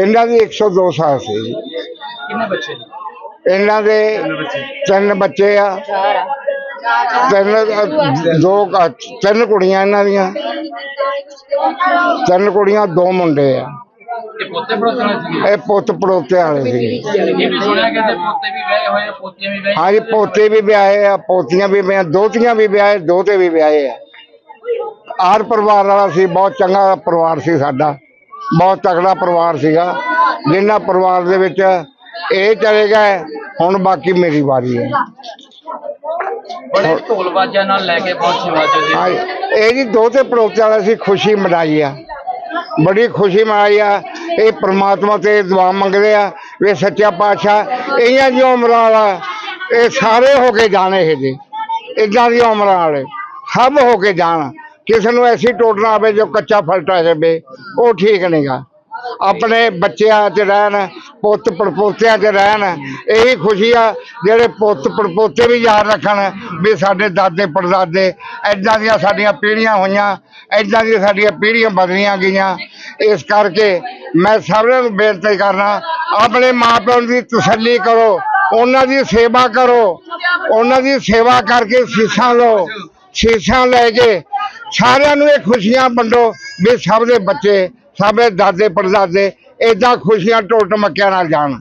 ਇਹਨਾਂ ਦੀ 102 ਸਾਲ ਸੀ ਜੀ। ਕਿੰਨੇ ਬੱਚੇ ਨੇ? ਇਹਨਾਂ ਦੇ ਤਿੰਨ ਬੱਚੇ। ਆ। ਤਿੰਨ ਦੋ ਤਿੰਨ ਕੁੜੀਆਂ ਇਹਨਾਂ ਦੀਆਂ। ਤਿੰਨ ਕੁੜੀਆਂ ਦੋ ਮੁੰਡੇ ਆ। ਇਹ ਪੋਤੇ ਇਹ ਪੜੋਤੇ ਵਾਲੇ ਸੀ। ਇਹ ਵੀ ਸੁਣਿਆ ਕਿ ਇਹਦੇ ਪੋਤੇ ਵੀ ਵਿਆਹੇ ਹੋਏ ਆ ਪੋਤੀਆਂ ਵੀ ਵਿਆਹੇ ਹਾਂਜੀ ਪੋਤੇ ਵੀ ਵਿਆਹੇ ਆ ਪੋਤੀਆਂ ਵੀ ਵਿਆਹ ਦੋਤੀਆਂ ਵੀ ਵਿਆਹੇ ਦੋਤੇ ਵੀ ਵਿਆਹੇ ਆ। ਆਰ ਪਰਿਵਾਰ ਵਾਲਾ ਸੀ ਬਹੁਤ ਚੰਗਾ ਪਰਿਵਾਰ ਸੀ ਸਾਡਾ। ਬਹੁਤ ਤਕੜਾ ਪਰਿਵਾਰ ਸੀਗਾ। ਜਿੰਨਾ ਪਰਿਵਾਰ ਦੇ ਵਿੱਚ ਇਹ ਚਲੇ ਗਏ ਹੁਣ ਬਾਕੀ ਮੇਰੀ ਵਾਰੀ ਹੈ। ਬੜੇ ਢੋਲ ਬਾਜਿਆਂ ਨਾਲ ਲੈ ਕੇ ਬਹੁਤ ਸੇਵਾ ਹਾਂ ਇਹ ਜੀ ਦੋਤੇ ਪੜੋਤੇ ਵਾਲਾ ਸੀ ਖੁਸ਼ੀ ਮਨਾਈ ਆ। ਬੜੀ ਖੁਸ਼ੀ ਮਨਾਈ ਆ। ਇਹ ਪ੍ਰਮਾਤਮਾ ਤੇ ਦੁਆ ਮੰਗਦੇ ਆ ਵੀ ਸੱਚਾ ਪਾਤਸ਼ਾਹ ਇਹਨਾਂ ਦੀ ਉਮਰਾਂ ਵਾਲਾ ਇਹ ਸਾਰੇ ਹੋ ਕੇ ਜਾਣੇ ਇਹ ਜੀ। ਇਦਾਂ ਦੀ ਉਮਰਾਂ ਵਾਲੇ ਸਭ ਹੋ ਕੇ ਜਾਣ। ਕਿਸੇ ਨੂੰ ਐਸੀ ਟੋਟ ਨਾ ਆਵੇ ਜੋ ਕੱਚਾ ਫਲਟਾ ਜਾਵੇ, ਉਹ ਠੀਕ ਨਹੀਂਗਾ। ਆਪਣੇ ਬੱਚਿਆਂ 'ਚ ਰਹਿਣ, ਪੁੱਤ ਪੜਪੋਤਿਆਂ 'ਚ ਰਹਿਣ, ਇਹੀ ਖੁਸ਼ੀ ਆ, ਜਿਹੜੇ ਪੁੱਤ ਪੜਪੋਤੇ ਵੀ ਯਾਦ ਰੱਖਣ ਵੀ ਸਾਡੇ ਦਾਦੇ ਪੜਦਾਦੇ ਐਦਾਂ ਦੀਆਂ ਸਾਡੀਆਂ ਪੀੜ੍ਹੀਆਂ ਹੋਈਆਂ ਐਦਾਂ ਦੀਆਂ ਸਾਡੀਆਂ ਪੀੜ੍ਹੀਆਂ ਬਦਲੀਆਂ ਗਈਆਂ। ਇਸ ਕਰਕੇ ਮੈਂ ਸਾਰਿਆਂ ਨੂੰ ਬੇਨਤੀ ਕਰਨਾ ਆਪਣੇ ਮਾਪਿਆਂ ਦੀ ਤਸੱਲੀ ਕਰੋ, ਉਹਨਾਂ ਦੀ ਸੇਵਾ ਕਰੋ, ਉਹਨਾਂ ਦੀ ਸੇਵਾ ਕਰਕੇ ਸੀਸਾਂ ਲਓ। ਸੀਸਾਂ ਲੈ ਕੇ ਸਾਰਿਆਂ ਨੂੰ ਇਹ ਖੁਸ਼ੀਆਂ ਵੰਡੋ ਵੀ ਸਭ ਦੇ ਬੱਚੇ, ਸਭ ਦੇ ਦਾਦੇ ਪੜਦਾਦੇ ਏਦਾਂ ਖੁਸ਼ੀਆਂ ਟੋਟ ਮੱਕਿਆਂ ਨਾਲ ਜਾਣ।